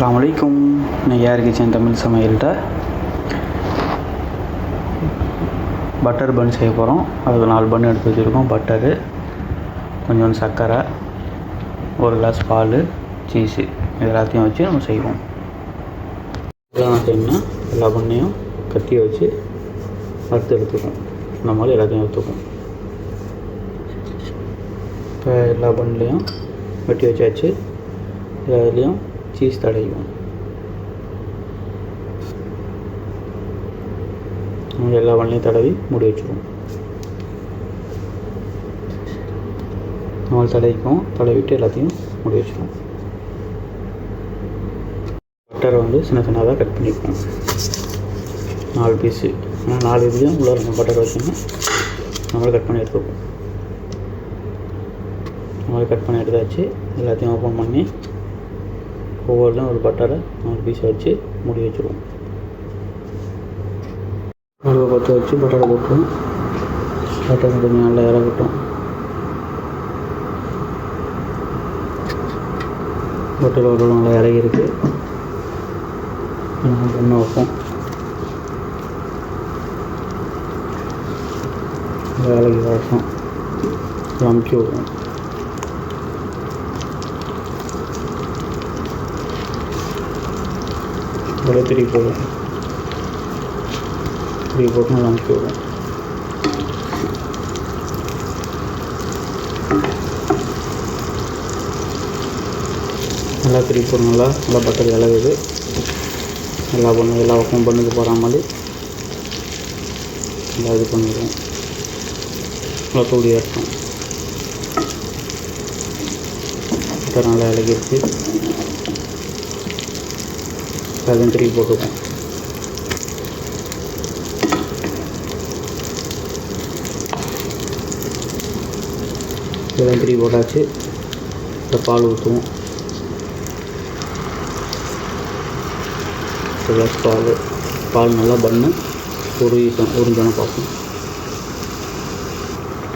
அஸ்லாம் வலைக்கும் நான் யார் கிச்சன் தமிழ் சமையல்கிட்ட? பட்டர் பன் செய்ய போகிறோம் அதுக்கு நாலு பன் எடுத்து வச்சுருக்கோம். பட்டரு கொஞ்சோண்டு சர்க்கரை ஒரு கிளாஸ் பால் சீஸு இது எல்லாத்தையும் வச்சு நம்ம செய்வோம். இதெல்லாம் செய்யணும்னா எல்லா பண்ணையும் கத்தியை வச்சு வறுத்து எடுத்துக்கும் இந்த மாதிரி எல்லாத்தையும் எடுத்துக்கும் இப்போ எல்லா பண்ணையும் வெட்டி வச்சாச்சு. எல்லாத்துலேயும் சீஸ் தடவிக்கும் எல்லா வண்ணையும் தடவி மூடி வச்சுருவோம். நாலு தடவிக்கும் தடவிட்டு எல்லாத்தையும் மூடி வச்சுருவோம். பட்டரை வந்து சின்ன சின்னதாக கட் பண்ணிப்போம். நாலு பீஸு ஆனால் நாலு இதுலேயும் உள்ள நம்ம பட்டர் வச்சோம்னா நம்மளும் கட் பண்ணி எடுத்துப்போம். நம்மளும் கட் பண்ணி எடுத்தாச்சு எல்லாத்தையும் ஓப்பன் பண்ணி ஒவ்வொருலையும் ஒரு பட்டரை நாலு பீஸ் வச்சு மூடி வச்சுருவோம். அடுப்பை பற்ற வச்சு பட்டரை போட்டுருவோம். பட்டர் கொஞ்சம் நல்லா இறக்கட்டும் பட்டர் ஒரு நல்லா இறங்கியிருக்கு. நம்ம பண்ண வைப்போம் வேலைக்கு வரட்டும் அமுக்கி விடுவோம். ஒரு திரி போடுவோம் திரி போட்டு நல்லா அமுக்கி விடுவோம் நல்லா திரி போடணுங்களா நல்லா பட்டர் இலகுது எல்லா பொண்ணு எல்லா பக்கமும் பண்ணுக்கு போகிற மாதிரி. நல்லா இது பண்ணிடுவோம். நல்லா தூடி இருக்கும். பட்டர் நல்லா இலகிருச்சு அதையும் திருப்பி போட்டுருக்கோம் இதெல்லாம் திருப்பி போட்டாச்சு. இந்த பால் ஊற்றுவோம் ஒரு கிளாஸ் பால். பால் நல்லா பண்ணு. உருகிட்டோம். உறிஞ்சோன்னு பார்ப்போம்.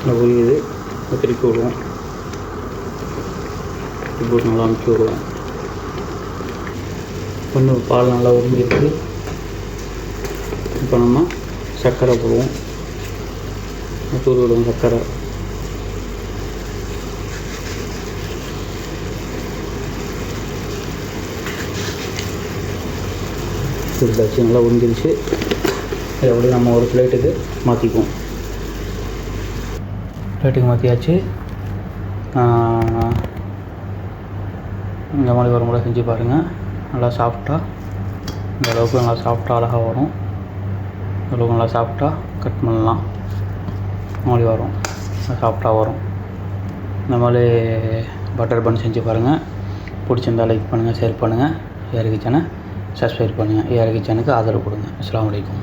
நல்லா உரியுது திருப்பி விடுவோம். இப்போ நல்லா அனுப்பிச்சி விடுவோம். கொஞ்சம் பால் நல்லா உறிஞ்சிருக்கு. இப்போ நம்ம சர்க்கரை போடுவோம். தூர் விடுவோம் சர்க்கரை. இருந்தாச்சு நல்லா உறிஞ்சிருச்சு. இதை அப்படியே நம்ம ஒரு பிளேட்டுக்கு மாற்றிக்குவோம் பிளேட்டுக்கு மாற்றியாச்சு இந்த மாதிரி ஒரு முறை செஞ்சு பாருங்கள் நல்லா சாஃப்டாக இந்த அளவுக்கு நல்லா சாஃப்டாக அழகாக வரும். இந்த அளவுக்கு நல்லா சாஃப்டாக கட் பண்ணலாம். மாதிரி வரும். சாஃப்டாக வரும். இந்த மாதிரி பட்டர் பன் செஞ்சு பாருங்கள் பிடிச்சிருந்தால் லைக் பண்ணுங்கள் ஷேர் பண்ணுங்கள் ஏஆர் கிச்சனை சப்ஸ்கிரைப் பண்ணுங்கள் ஏஆர் கிச்சனுக்கு ஆதரவு கொடுங்க. அஸ்லாம் வலைக்கம்